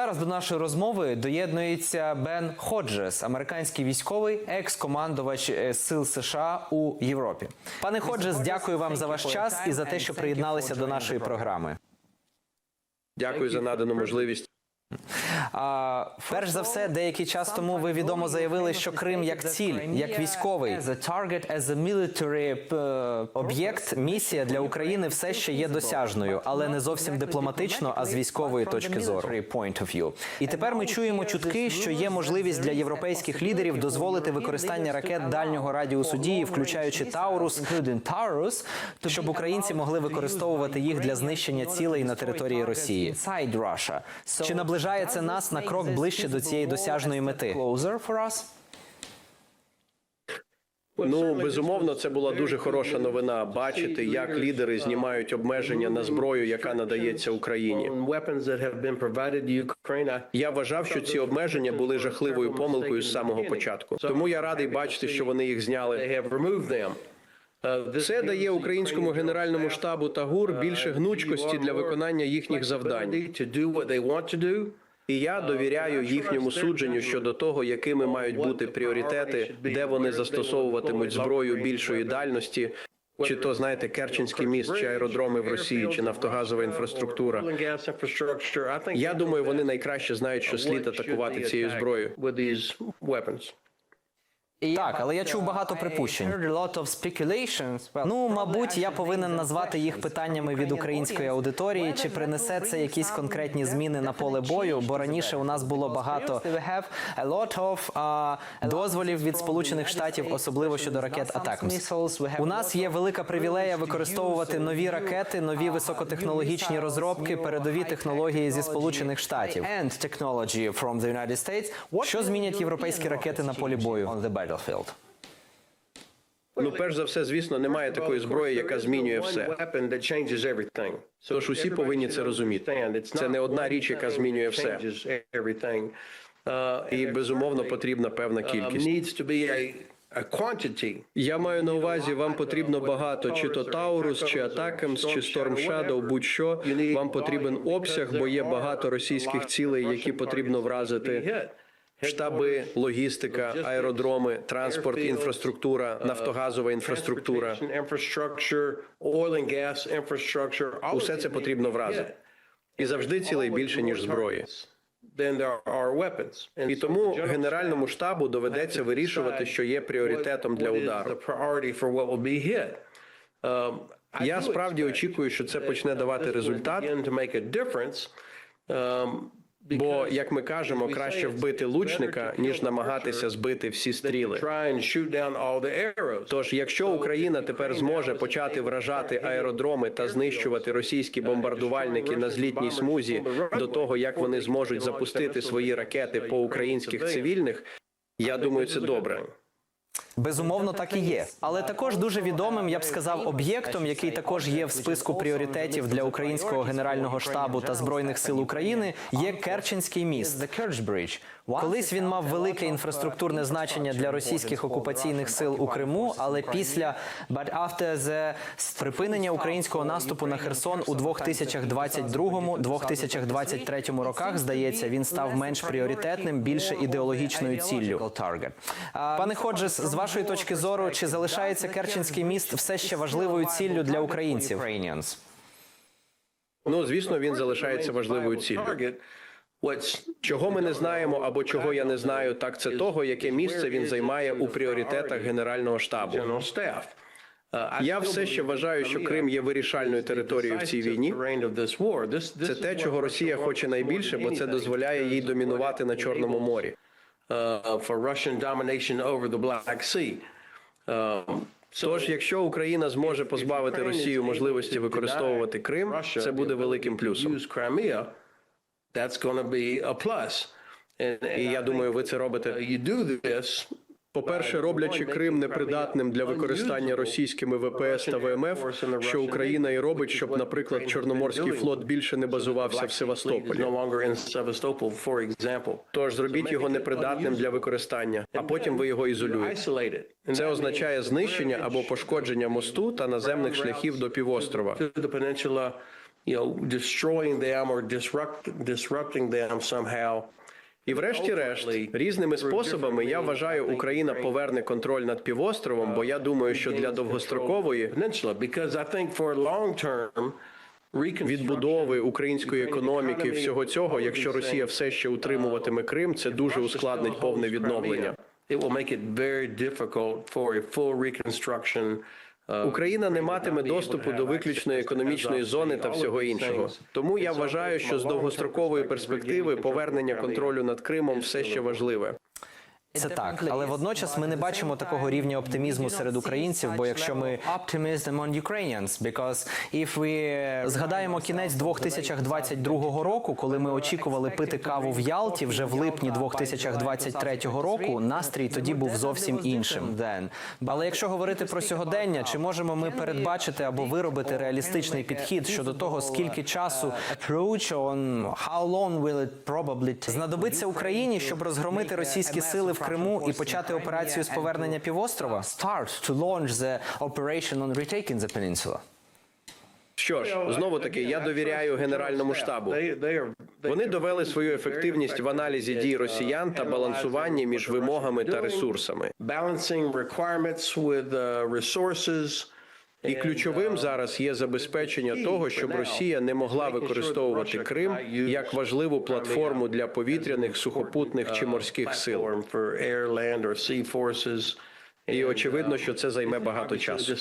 зараз до нашої розмови доєднується Бен Ходжес, американський військовий, екс-командувач е, сил США у Європі. Пане Ходжес, дякую вам за ваш час і за те, що приєдналися до нашої програми. Дякую за надану можливість. А, перш за все, деякий час тому ви відомо заявили, що Крим як ціль, як військовий е, об'єкт, місія для України все ще є досяжною, але не зовсім дипломатично, а з військової точки зору. І тепер ми чуємо чутки, що є можливість для європейських лідерів дозволити використання ракет дальнього радіусу дії, включаючи Таурус, щоб українці могли використовувати їх для знищення цілей на території Росії. Чи наближає це нас на крок ближче до цієї досяжної мети? Ну безумовно, це була дуже хороша новина. Бачити, як лідери знімають обмеження на зброю, яка надається Україні. Я вважав, що ці обмеження були жахливою помилкою з самого початку. Тому я радий бачити, що вони їх зняли. Це дає українському генеральному штабу та ГУР більше гнучкості для виконання їхніх завдань. І я довіряю їхньому судженню щодо того, якими мають бути пріоритети, де вони застосовуватимуть зброю більшої дальності. Чи то знаєте Керченський міст, чи аеродроми в Росії, чи нафтогазова інфраструктура. Я думаю, вони найкраще знають, що слід атакувати цією зброєю. Так, але я чув багато припущень. Ну, мабуть, я повинен назвати їх питаннями від української аудиторії. Чи принесе це якісь конкретні зміни на поле бою? Бо раніше у нас було багато дозволів від Сполучених Штатів, особливо щодо ракет Атакмс. У нас є велика привілея використовувати нові ракети, нові високотехнологічні розробки, передові технології зі Сполучених Штатів. Що змінять європейські ракети на полі бою? Ну, перш за все, звісно, немає такої зброї, яка змінює все. Тож усі повинні це розуміти. Це не одна річ, яка змінює все. І безумовно потрібна певна кількість. Я маю на увазі, вам потрібно багато, чи то Таурус, чи Атакамс, чи Storm Shadow, будь-що. Вам потрібен обсяг, бо є багато російських цілей, які потрібно вразити. Штаби, логістика, аеродроми, транспорт, інфраструктура, нафтогазова інфраструктура. Усе це потрібно вразити. І завжди цілей більше, ніж зброї. І тому генеральному штабу доведеться вирішувати, що є пріоритетом для удару. Я справді очікую, що це почне давати результат. Бо, як ми кажемо, краще вбити лучника, ніж намагатися збити всі стріли. Тож, якщо Україна тепер зможе почати вражати аеродроми та знищувати російські бомбардувальники на злітній смузі до того, як вони зможуть запустити свої ракети по українських цивільних, я думаю, це добре. Безумовно, так і є, але також дуже відомим, я б сказав, об'єктом, який також є в списку пріоритетів для українського генерального штабу та збройних сил України, є Керченський міст. Колись він мав велике інфраструктурне значення для російських окупаційних сил у Криму, але після the припинення українського наступу на Херсон у 2022-2023 роках, здається, він став менш пріоритетним, більше ідеологічною ціллю. Пане Ходжес, з вашої точки зору, чи залишається Керченський міст все ще важливою ціллю для українців? Ну, звісно, він залишається важливою ціллю. Чого ми не знаємо або чого я не знаю, так це того, яке місце він займає у пріоритетах Генерального штабу. Я все ще вважаю, що Крим є вирішальною територією в цій війні. Це те, чого Росія хоче найбільше, бо це дозволяє їй домінувати на Чорному морі. Тож, якщо Україна зможе позбавити Росію можливості використовувати Крим, це буде великим плюсом. І я думаю, ви це робите. По-перше, роблячи Крим непридатним для використання російськими ВПС та ВМФ, що Україна і робить, щоб, наприклад, Чорноморський флот більше не базувався в Севастополі. Тож зробіть його непридатним для використання, а потім ви його ізолюєте. Це означає знищення або пошкодження мосту та наземних шляхів до півострова. you know, destroying them or disrupt, disrupting them somehow. І врешті-решт, різними способами я вважаю, Україна поверне контроль над півостровом, бо я думаю, що для довгострокової відбудови української економіки, всього цього, якщо Росія все ще утримуватиме Крим, це дуже ускладнить повне відновлення. It will make it very difficult for a full reconstruction. Uh, Україна не матиме доступу до виключної економічної зони та всього іншого. Тому я вважаю, що з довгострокової перспективи повернення контролю над Кримом все ще важливе. Це так, але водночас ми не бачимо такого рівня оптимізму серед українців. Бо якщо ми optimism on Ukrainians, because if we згадаємо кінець 2022 року, коли ми очікували пити каву в Ялті вже в липні 2023 року, настрій тоді був зовсім іншим. Але якщо говорити про сьогодення, чи можемо ми передбачити або виробити реалістичний підхід щодо того, скільки часу approach on how long will it probably знадобиться Україні, щоб розгромити російські сили в Криму і почати операцію з повернення півострова? Start to launch the operation on retaking the peninsula. Що ж, знову таки, я довіряю генеральному штабу. Вони довели свою ефективність в аналізі дій росіян та балансуванні між вимогами та ресурсами. І ключовим зараз є забезпечення того, щоб Росія не могла використовувати Крим як важливу платформу для повітряних, сухопутних чи морських сил. І очевидно, що це займе багато часу.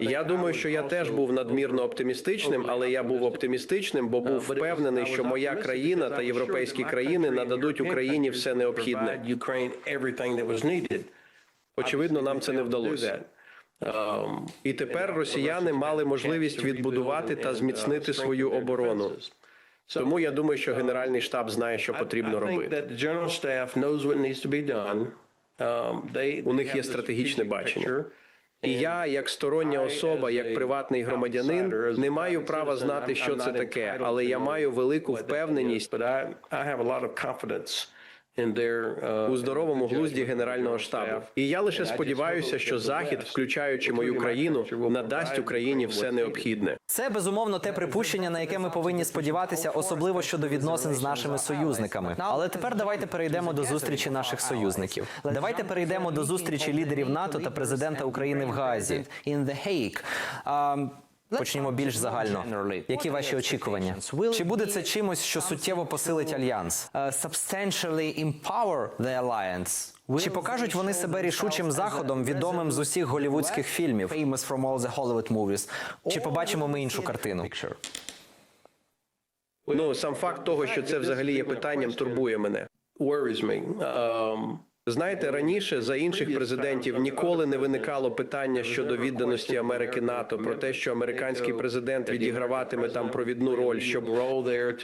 Я думаю, що я теж був надмірно оптимістичним, але я був оптимістичним, бо був впевнений, що моя країна та європейські країни нададуть Україні все необхідне. Очевидно, нам це не вдалося. Um, І тепер росіяни мали можливість відбудувати та зміцнити свою оборону. Тому я думаю, що генеральний штаб знає, що потрібно робити. they, У них є стратегічне бачення. І я, як стороння особа, як приватний громадянин, не маю права знати, що це таке, але я маю велику впевненість Uh, у здоровому глузді генерального штабу. І я лише сподіваюся, що Захід, включаючи мою країну, надасть Україні все необхідне. Це безумовно те припущення, на яке ми повинні сподіватися, особливо щодо відносин з нашими союзниками. Але тепер давайте перейдемо до зустрічі наших союзників. Давайте перейдемо до зустрічі лідерів НАТО та президента України в Гаазі Почнімо більш загально. Які ваші очікування? Чи буде це чимось, що суттєво посилить альянс? Uh, Substantially empower the alliance? Чи покажуть вони себе рішучим заходом, відомим з усіх голівудських фільмів? Famous from all the Hollywood movies? Чи побачимо ми іншу картину? Ну сам факт того, що це взагалі є питанням, турбує мене. worries me. Um, Знаєте, раніше за інших президентів ніколи не виникало питання щодо відданості Америки НАТО про те, що американський президент відіграватиме там провідну роль, щоб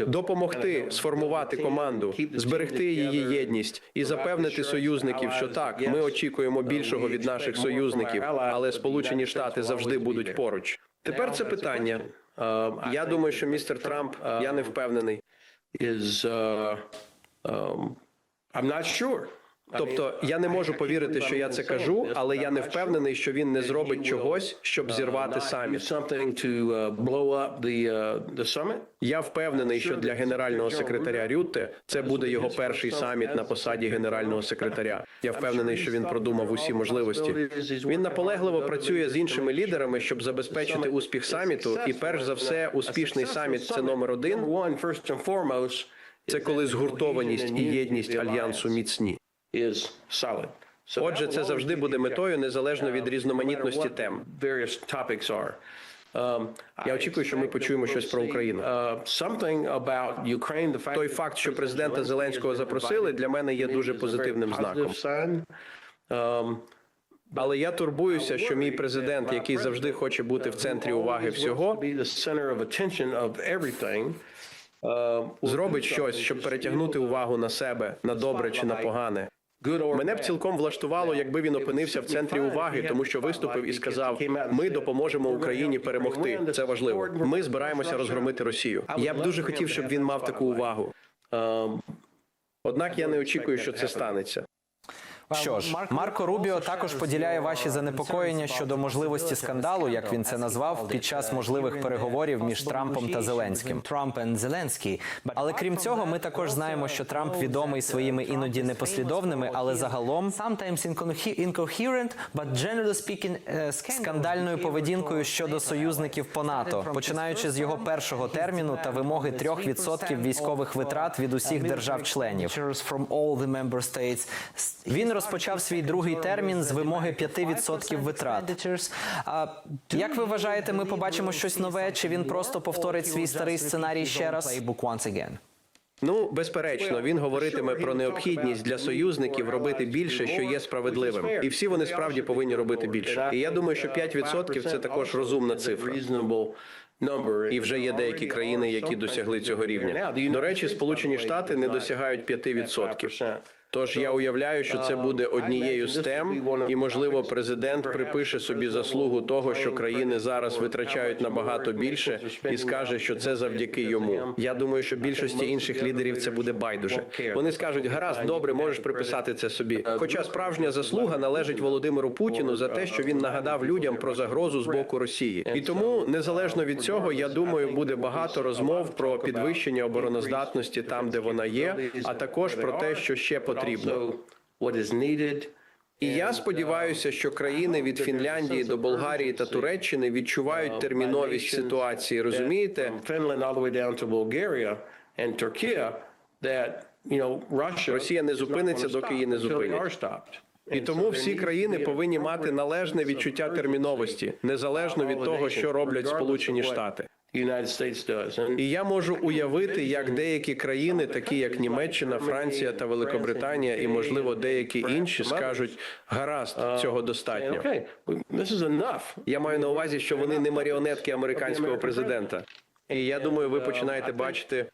допомогти сформувати команду, зберегти її єдність і запевнити союзників, що так, ми очікуємо більшого від наших союзників, але Сполучені Штати завжди будуть поруч. Тепер це питання. Я думаю, що містер Трамп, я не впевнений. is uh, I'm not sure. Тобто я не можу повірити, що я це кажу, але я не впевнений, що він не зробить чогось, щоб зірвати Do саміт. uh, uh. Я впевнений, що для генерального секретаря Рютте це буде його перший саміт на посаді генерального секретаря. Я впевнений, що він продумав усі можливості. Він наполегливо працює з іншими лідерами, щоб забезпечити успіх саміту. І перш за все, успішний саміт це номер один. Це коли згуртованість і єдність альянсу міцні. Отже, це завжди буде метою незалежно від різноманітності тем. topics. Um, Я очікую, що ми почуємо щось про Україну. Uh, Той факт, що президента Зеленського запросили, для мене є дуже позитивним знаком. Um, Але я турбуюся, що мій президент, який завжди хоче бути в центрі уваги всього. Uh, зробить щось, щоб перетягнути увагу на себе на добре чи на погане. Мене б цілком влаштувало, якби він опинився в центрі уваги, тому що виступив і сказав: Ми допоможемо Україні перемогти. Це важливо. Ми збираємося розгромити Росію. Я б дуже хотів, щоб він мав таку увагу. Um, Однак я не очікую, що це станеться. Що ж, Марко Рубіо також поділяє ваші занепокоєння щодо можливості скандалу, як він це назвав, під час можливих переговорів між Трампом та Зеленським. Але крім цього, ми також знаємо, що Трамп відомий своїми іноді непослідовними, але загалом incoherent, but generally speaking, е, скандальною поведінкою щодо союзників по НАТО, починаючи з його першого терміну та вимоги 3% військових витрат від усіх держав-членів. Він розпочав свій другий термін з вимоги 5% витрат. А як ви вважаєте, ми побачимо щось нове, чи він просто повторить свій старий сценарій ще раз? Ну, безперечно, він говоритиме про необхідність для союзників робити більше, що є справедливим, і всі вони справді повинні робити більше. І я думаю, що 5% – це також розумна цифра. І вже є деякі країни, які досягли цього рівня. До речі, Сполучені Штати не досягають 5%. Тож я уявляю, що це буде однією з тем, і можливо, президент припише собі заслугу того, що країни зараз витрачають набагато більше, і скаже, що це завдяки йому. Я думаю, що більшості інших лідерів це буде байдуже. Вони скажуть: гаразд, добре, можеш приписати це собі. Хоча справжня заслуга належить Володимиру Путіну за те, що він нагадав людям про загрозу з боку Росії. І тому, незалежно від цього, я думаю, буде багато розмов про підвищення обороноздатності там, де вона є, а також про те, що ще потрібно. Is. І я сподіваюся, що країни від Фінляндії до Болгарії та Туреччини відчувають терміновість ситуації. Розумієте? Know, Russia Росія не зупиниться, доки її не зупинять. І тому всі країни повинні мати належне відчуття терміновості, незалежно від того, що роблять Сполучені Штати. І я можу уявити, як деякі країни, такі як Німеччина, Франція та Великобританія, і можливо деякі інші, скажуть: гаразд, цього достатньо. Я маю на увазі, що вони не маріонетки американського президента. І я думаю, ви починаєте бачити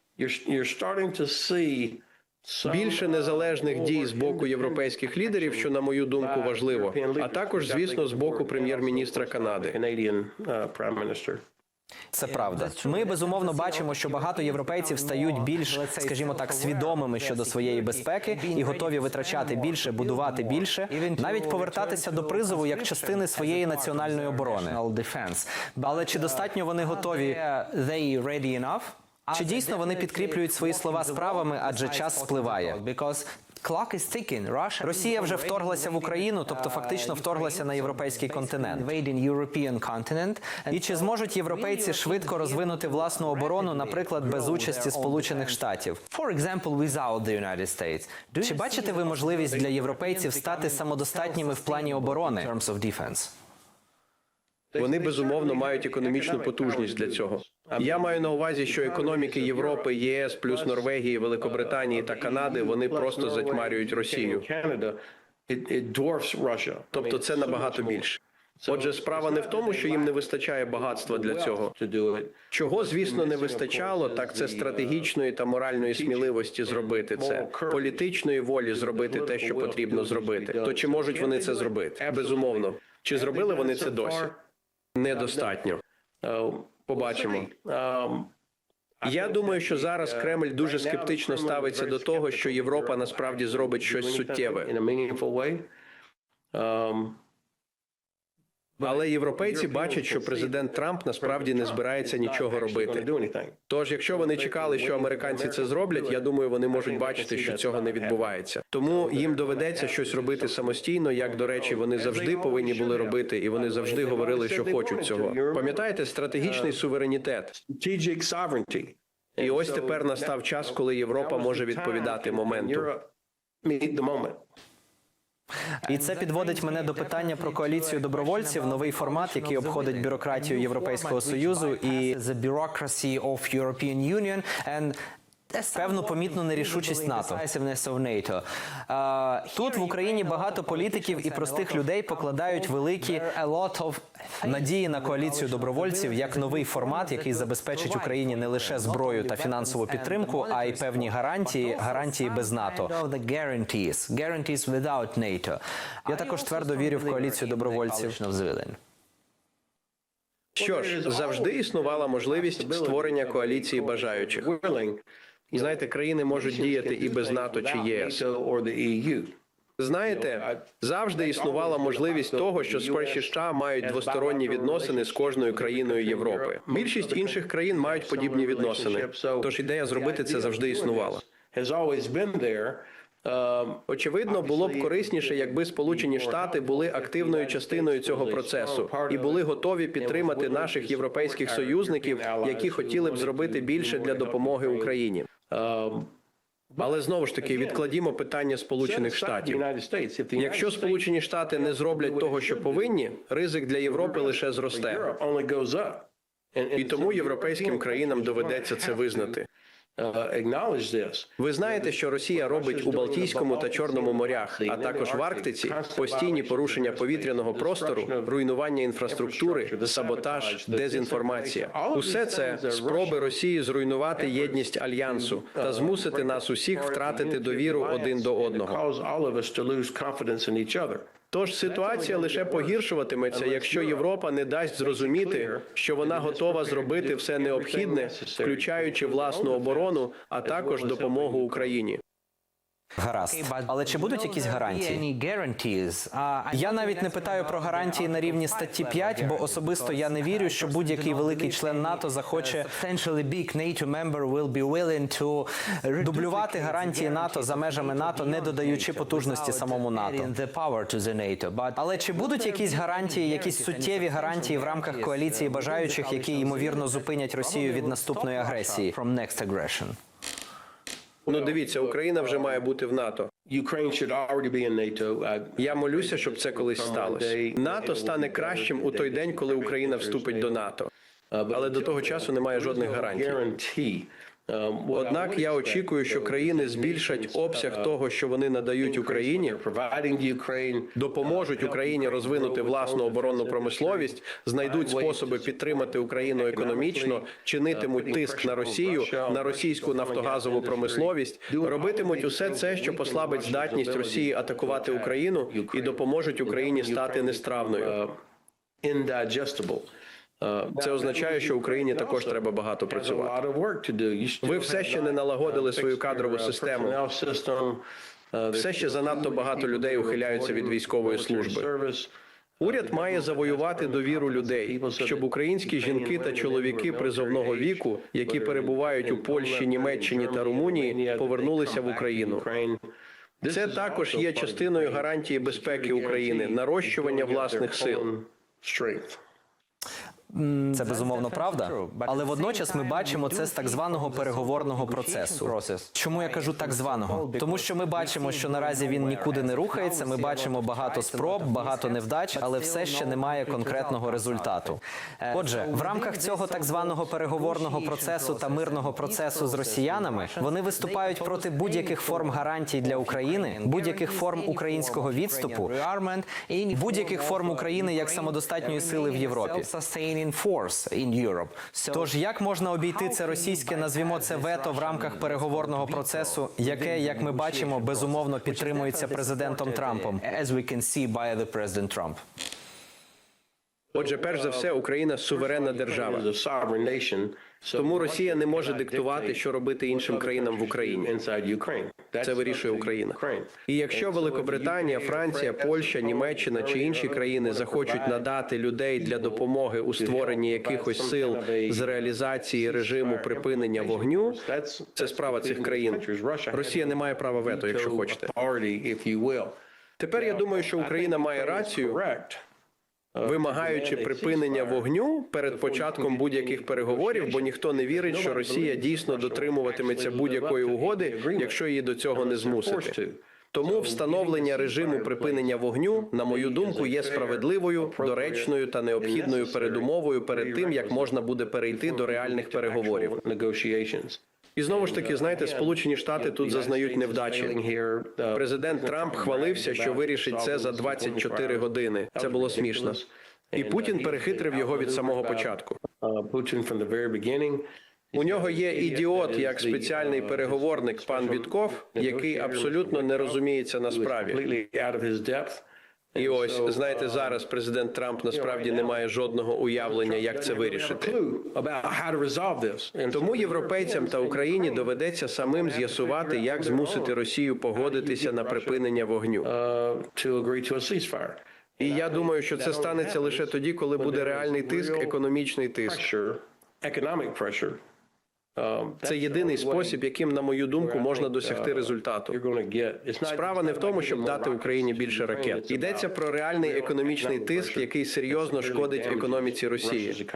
більше незалежних дій з боку європейських лідерів, що на мою думку важливо, а також, звісно, з боку прем'єр-міністра Канади. Це правда. Ми безумовно бачимо, що багато європейців стають більш, скажімо так, свідомими щодо своєї безпеки і готові витрачати більше, будувати більше, навіть повертатися до призову як частини своєї національної оборони. Але чи достатньо вони готові? Чи дійсно вони підкріплюють свої слова справами, адже час спливає? Росія вже вторглася в Україну, тобто фактично вторглася на європейський континент. І чи зможуть європейці швидко розвинути власну оборону, наприклад, без участі Сполучених Штатів? Чи бачите ви можливість для європейців стати самодостатніми в плані оборони? Вони безумовно мають економічну потужність для цього. Я маю на увазі, що економіки Європи, ЄС, плюс Норвегії, Великобританії та Канади вони просто затьмарюють Росію. Тобто це набагато більше. Отже, справа не в тому, що їм не вистачає багатства для цього. Чого, звісно, не вистачало, так це стратегічної та моральної сміливості зробити це, політичної волі зробити те, що потрібно зробити. То чи можуть вони це зробити? Безумовно. Чи зробили вони це досі? Недостатньо. Побачимо. um, Я думаю, що зараз Кремль дуже скептично ставиться до того, що Європа насправді зробить щось суттєве. in a meaningful way. Um, Але європейці бачать, що президент Трамп насправді не збирається нічого робити. Тож, якщо вони чекали, що американці це зроблять, я думаю, вони можуть бачити, що цього не відбувається. Тому їм доведеться щось робити самостійно, як до речі, вони завжди повинні були робити, і вони завжди говорили, що хочуть цього. Пам'ятаєте, стратегічний суверенітет. І ось тепер настав час, коли Європа може відповідати моменту. Europe meet the moment. І це підводить мене до питання про коаліцію добровольців, новий формат, який обходить бюрократію Європейського союзу і the bureaucracy of European Union and Певну помітну нерішучість НАТО. Е, Тут в Україні багато політиків і простих людей покладають великі надії на коаліцію добровольців як новий формат, який забезпечить Україні не лише зброю та фінансову підтримку, а й певні гарантії, гарантії без НАТО. Я також твердо вірю в коаліцію добровольців. Що ж, завжди існувала можливість створення коаліції бажаючих. І знаєте, країни можуть діяти і без НАТО чи ЄС. Знаєте, завжди існувала можливість того, що сперші США мають двосторонні відносини з кожною країною Європи. Більшість інших країн мають подібні відносини. Тож ідея зробити це завжди існувала. Очевидно, було б корисніше, якби Сполучені Штати були активною частиною цього процесу і були готові підтримати наших європейських союзників, які хотіли б зробити більше для допомоги Україні. Um, Але знову ж таки відкладімо питання Сполучених Штатів. Якщо Сполучені Штати не зроблять того, що повинні, ризик для Європи лише зросте. І тому європейським країнам доведеться це визнати. Ви знаєте, що Росія робить у Балтійському та Чорному морях, а також в Арктиці постійні порушення повітряного простору, руйнування інфраструктури, саботаж, дезінформація. Усе це спроби Росії зруйнувати єдність альянсу та змусити нас усіх втратити довіру один до одного. Тож ситуація лише погіршуватиметься, якщо Європа не дасть зрозуміти, що вона готова зробити все необхідне, включаючи власну оборону, а також допомогу Україні. Гаразд. Але чи будуть якісь гарантії? Я навіть не питаю про гарантії на рівні статті 5, бо особисто я не вірю, що будь-який великий член НАТО захоче дублювати гарантії НАТО за межами НАТО, не додаючи потужності самому НАТО. Але чи будуть якісь гарантії, якісь суттєві гарантії в рамках коаліції бажаючих, які ймовірно зупинять Росію від наступної агресії? Ну дивіться, Україна вже має бути в НАТО. Я молюся, щоб це колись сталося. НАТО стане кращим у той день, коли Україна вступить до НАТО. Але до того часу немає жодних гарантій. Однак я очікую, що країни збільшать обсяг того, що вони надають Україні, допоможуть Україні розвинути власну оборонну промисловість, знайдуть способи підтримати Україну економічно, чинитимуть тиск на Росію, на російську нафтогазову промисловість, робитимуть усе це, що послабить здатність Росії атакувати Україну і допоможуть Україні стати нестравною. Uh, Це означає, що Україні також треба багато працювати. Ви все ще не налагодили свою кадрову систему. Все ще занадто багато людей ухиляються від військової служби. Уряд має завоювати довіру людей, щоб українські жінки та чоловіки призовного віку, які перебувають у Польщі, Німеччині та Румунії, повернулися в Україну. Це також є частиною гарантії безпеки України, нарощування власних сил. Це безумовно правда, але водночас ми бачимо це з так званого переговорного процесу. Чому я кажу так званого? Тому що ми бачимо, що наразі він нікуди не рухається. Ми бачимо багато спроб, багато невдач, але все ще немає конкретного результату. Отже, в рамках цього так званого переговорного процесу та мирного процесу з росіянами вони виступають проти будь-яких форм гарантій для України, будь-яких форм українського відступу, будь-яких форм України як самодостатньої сили в Європі. Тож як можна обійти це російське, назвімо це вето в рамках переговорного процесу, яке, як ми бачимо, безумовно підтримується президентом Трампом? Отже, перш за все, Україна суверенна держава. Тому Росія не може диктувати, що робити іншим країнам в Україні. Це вирішує Україна. І якщо Великобританія, Франція, Польща, Німеччина чи інші країни захочуть надати людей для допомоги у створенні якихось сил з реалізації режиму припинення вогню, це справа цих країн. Росія не має права вето, якщо хочете. Тепер я думаю, що Україна має рацію. Вимагаючи припинення вогню перед початком будь-яких переговорів, бо ніхто не вірить, що Росія дійсно дотримуватиметься будь-якої угоди, якщо її до цього не змусити. Тому встановлення режиму припинення вогню, на мою думку, є справедливою, доречною та необхідною передумовою перед тим, як можна буде перейти до реальних переговорів. І знову ж таки, знаєте, Сполучені Штати тут зазнають невдачі. Президент Трамп хвалився, що вирішить це за 24 години. Це було смішно. І Путін перехитрив його від самого початку. У нього є ідіот як спеціальний переговорник пан Вітков, який абсолютно не розуміється на справі. І ось знаєте, зараз президент Трамп насправді не має жодного уявлення, як це вирішити. Тому європейцям та Україні доведеться самим з'ясувати, як змусити Росію погодитися на припинення вогню. uh. І я думаю, що це станеться лише тоді, коли буде реальний тиск, економічний тиск. Це єдиний спосіб, яким, на мою думку, можна досягти результату. It's not Справа не в тому, щоб дати Україні більше ракет. Йдеться про реальний економічний тиск, який серйозно шкодить економіці Росії.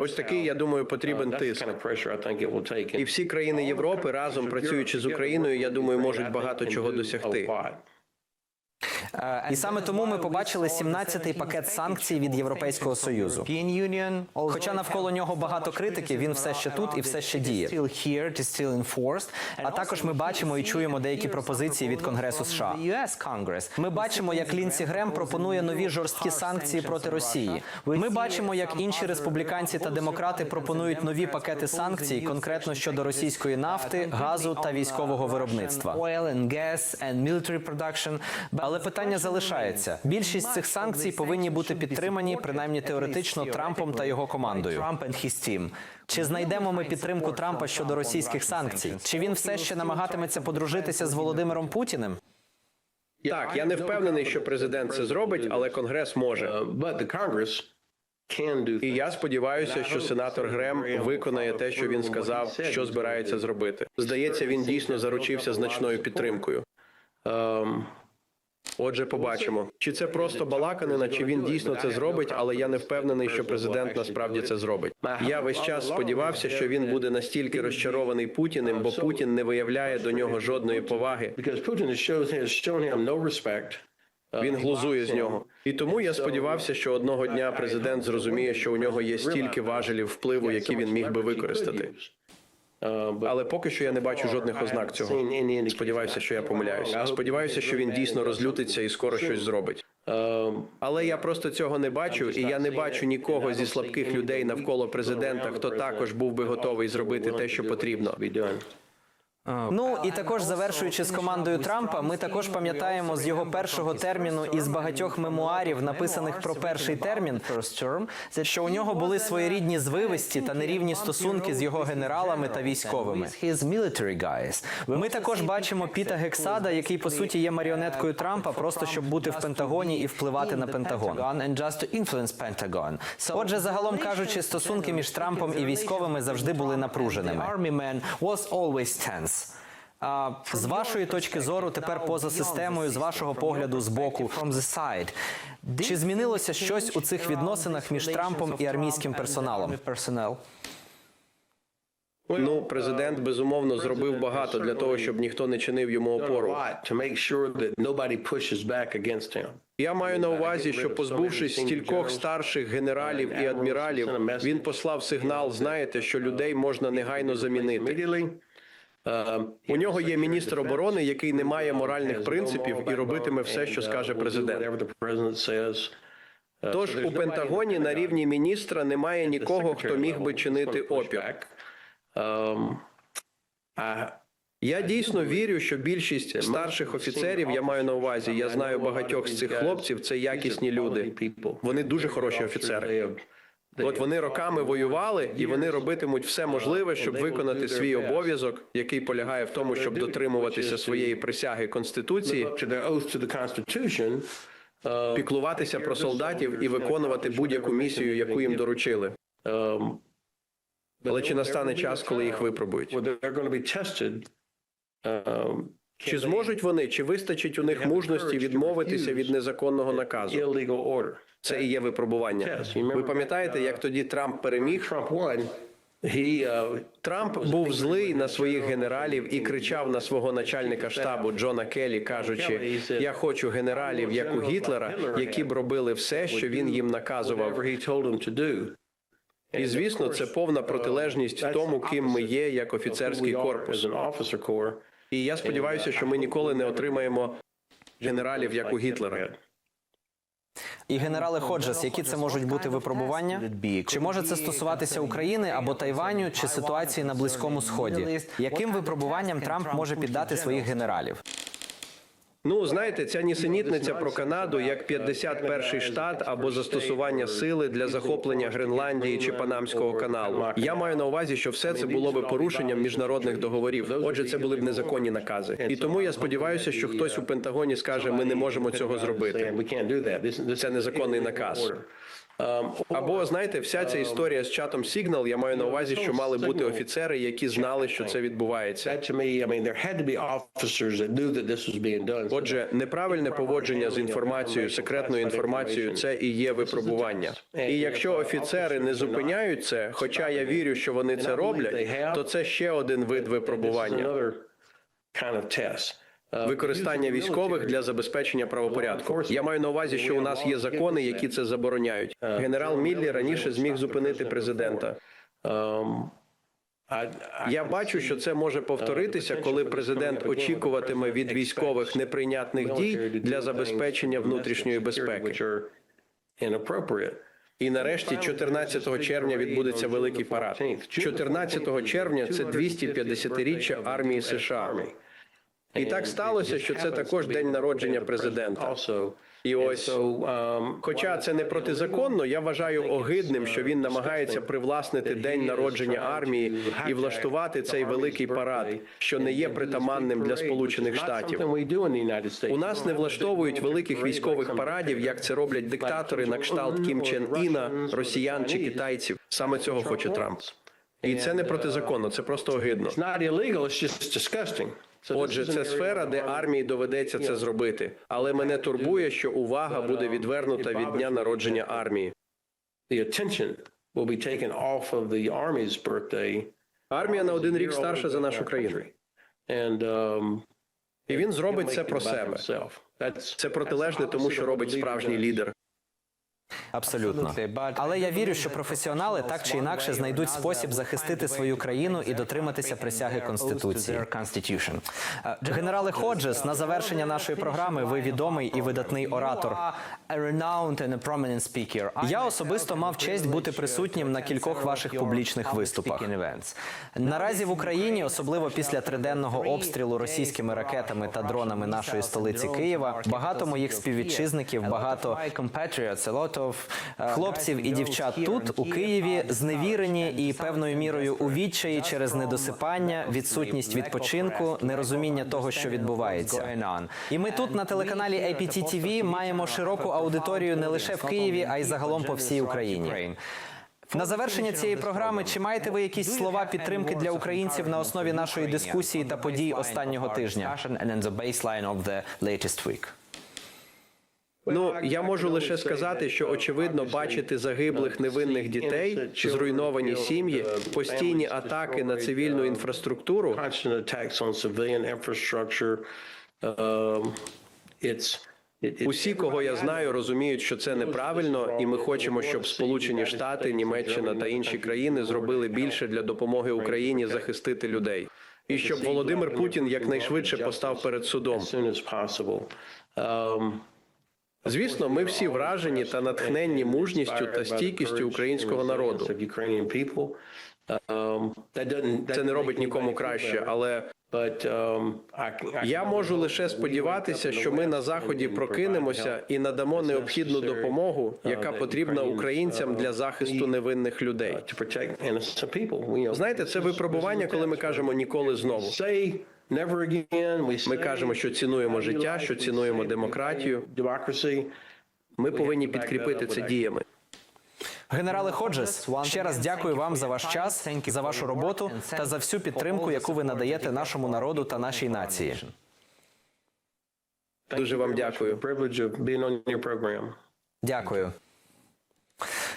Ось такий, я думаю, потрібен тиск. І всі країни Європи разом працюючи з Україною, я думаю, можуть багато чого досягти. І саме тому ми побачили 17-й пакет санкцій від Європейського союзу. Хоча навколо нього багато критики, він все ще тут і все ще діє. А також ми бачимо і чуємо деякі пропозиції від Конгресу США. Ми бачимо, як Лінсі Грем пропонує нові жорсткі санкції проти Росії. Ми бачимо, як інші республіканці та демократи пропонують нові пакети санкцій, конкретно щодо російської нафти, газу та військового виробництва. Але питання залишається. Більшість цих санкцій повинні бути підтримані, принаймні теоретично, Трампом та його командою. Чи знайдемо ми підтримку Трампа щодо російських санкцій? Чи він все ще намагатиметься подружитися з Володимиром Путіним? Так, я не впевнений, що президент це зробить, але Конгрес може. І я сподіваюся, що сенатор Грем виконає те, що він сказав, що збирається зробити. Здається, він дійсно заручився значною підтримкою. Отже, побачимо, чи це просто балаканина, чи він дійсно це зробить, але я не впевнений, що президент насправді це зробить. Я весь час сподівався, що він буде настільки розчарований Путіним, бо Путін не виявляє до нього жодної поваги. respect. Він глузує з нього. І тому я сподівався, що одного дня президент зрозуміє, що у нього є стільки важелів впливу, які він міг би використати. Але поки що я не бачу жодних ознак цього. Сподіваюся, що я помиляюся. Сподіваюся, що він дійсно розлютиться і скоро щось зробить. Але я просто цього не бачу, і я не бачу нікого зі слабких людей навколо президента, хто також був би готовий зробити те, що потрібно. Ну і також завершуючи з командою Трампа, ми також пам'ятаємо з його першого терміну і з багатьох мемуарів, написаних про перший термін, що у нього були своєрідні звивисті та нерівні стосунки з його генералами та військовими. Ми також бачимо Піта Гексада, який по суті є маріонеткою Трампа, просто щоб бути в Пентагоні і впливати на Пентагон. Отже, загалом кажучи, стосунки між Трампом і військовими завжди були напруженими. А, з вашої точки зору, тепер поза системою, з вашого погляду, з боку, чи змінилося щось у цих відносинах між Трампом і армійським персоналом? Ну, президент безумовно зробив багато для того, щоб ніхто не чинив йому опору. Я маю на увазі, що позбувшись стількох старших генералів і адміралів, він послав сигнал. Знаєте, що людей можна негайно замінити. Е, У нього є міністр оборони, який не має моральних принципів і робитиме все, що скаже президент. Тож у Пентагоні на рівні міністра немає нікого, хто міг би чинити опір. Ем, а Я дійсно вірю, що більшість старших офіцерів, я маю на увазі, я знаю багатьох з цих хлопців, це якісні люди. Вони дуже хороші офіцери. От вони роками воювали, і вони робитимуть все можливе, щоб виконати свій обов'язок, який полягає в тому, щоб дотримуватися своєї присяги конституції, uh, піклуватися про солдатів і виконувати будь-яку місію, яку їм доручили. um, Але чи настане час, коли їх випробують? Um, Чи зможуть вони, чи вистачить у них мужності відмовитися від незаконного наказу? Це і є випробування. Ви пам'ятаєте, як тоді Трамп переміг? He uh, Трамп був злий на своїх генералів і кричав на свого начальника штабу Джона Келлі, кажучи: я хочу генералів, як у Гітлера, які б робили все, що він їм наказував. І звісно, це повна протилежність тому, ким ми є як офіцерський корпус. І я сподіваюся, що ми ніколи не отримаємо генералів, як у Гітлера. І генерали Ходжес, які це можуть бути випробування? Чи може це стосуватися України або Тайваню, чи ситуації на Близькому Сході? Яким випробуванням Трамп може піддати своїх генералів? Ну, знаєте, ця нісенітниця про Канаду як 51-й штат або застосування сили для захоплення Гренландії чи Панамського каналу. Я маю на увазі, що все це було би порушенням міжнародних договорів. Отже, це були б незаконні накази. І тому я сподіваюся, що хтось у Пентагоні скаже, ми не можемо цього зробити. Це незаконний наказ. Ем, Або знаєте, вся ця історія з чатом Signal, я маю на увазі, що мали бути офіцери, які знали, що це відбувається. Отже, неправильне поводження з інформацією, секретною інформацією, це і є випробування. І якщо офіцери не зупиняють це, хоча я вірю, що вони це роблять, то це ще один вид випробування. Uh, Використання військових для забезпечення правопорядку. Я маю на увазі, що у нас є закони, які це забороняють. Генерал Міллі раніше зміг зупинити президента. I Я бачу, що це може повторитися, коли президент очікуватиме від військових неприйнятних дій для забезпечення внутрішньої безпеки. І нарешті, 14 червня відбудеться великий парад. 14 червня це 250-річчя армії США. І так сталося, що це також день народження президента. І ось, um, хоча це не протизаконно, я вважаю огидним, що він намагагається привласнити день народження армії і влаштувати цей великий парад, що не є притаманним для Сполучених Штатів. У нас не влаштовують великих військових парадів, як це роблять диктатори на кшталт Кім Чен Іна, росіян чи китайців. Саме цього хоче Трамп. І це не протизаконно, це просто огидно. Отже, це сфера, де армії доведеться це зробити. Але мене турбує, що увага буде відвернута від дня народження армії. Армія на один рік старша за нашу країну. Um, І він зробить це про себе. Це протилежне тому, що робить справжній лідер. Абсолютно. Але я вірю, що професіонали так чи інакше знайдуть спосіб захистити свою країну і дотриматися присяги конституції. Е, Генерале Ходжес, на завершення нашої програми ви відомий і видатний оратор. Я особисто мав честь бути присутнім на кількох ваших публічних виступах. Наразі в Україні, особливо після триденного обстрілу російськими ракетами та дронами нашої столиці Києва, багато моїх співвітчизників, багато е, хлопців і дівчат тут у Києві зневірені і певною мірою у відчаї через недосипання, відсутність відпочинку, нерозуміння того, що відбувається. І ми тут на телеканалі APT TV маємо широку аудиторію не лише в Києві, а й загалом по всій Україні. На завершення цієї програми, чи маєте ви якісь слова підтримки для українців на основі нашої дискусії та подій останнього тижня? Ну я можу лише сказати, що очевидно бачити загиблих невинних дітей, зруйновані сім'ї, постійні атаки на цивільну інфраструктуру. Um, Усі, кого я знаю, розуміють, що це неправильно, і ми хочемо, щоб Сполучені Штати, Німеччина та інші країни зробили більше для допомоги Україні захистити людей, і щоб Володимир Путін якнайшвидше постав перед судом. Звісно, ми всі вражені та натхненні мужністю та стійкістю українського народу. doesn't, Це не робить нікому краще, але I, я можу лише сподіватися, що ми на заході прокинемося і надамо необхідну допомогу, яка потрібна українцям для захисту невинних людей. Знаєте, це випробування, коли ми кажемо ніколи знову. Never again. Ми кажемо, що цінуємо життя, що цінуємо демократію. democracy. Ми повинні підкріпити це діями. Генерале Ходжес, ще раз дякую вам за ваш час, за вашу роботу та за всю підтримку, яку ви надаєте нашому народу та нашій нації. Дуже вам дякую. Privilege of being on your program. Дякую.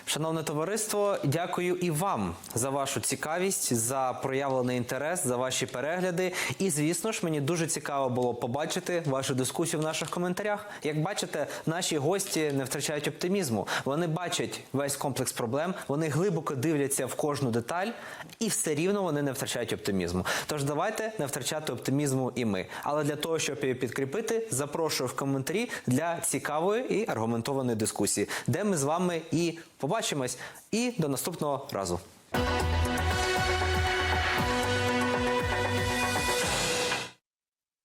Шановне товариство, дякую і вам за вашу цікавість, за проявлений інтерес, за ваші перегляди. І звісно ж, мені дуже цікаво було побачити вашу дискусію в наших коментарях. Як бачите, наші гості не втрачають оптимізму. Вони бачать весь комплекс проблем, вони глибоко дивляться в кожну деталь, і все рівно вони не втрачають оптимізму. Тож давайте не втрачати оптимізму і ми. Але для того, щоб її підкріпити, запрошую в коментарі для цікавої і аргументованої дискусії, де ми з вами і побачимось. І до наступного разу.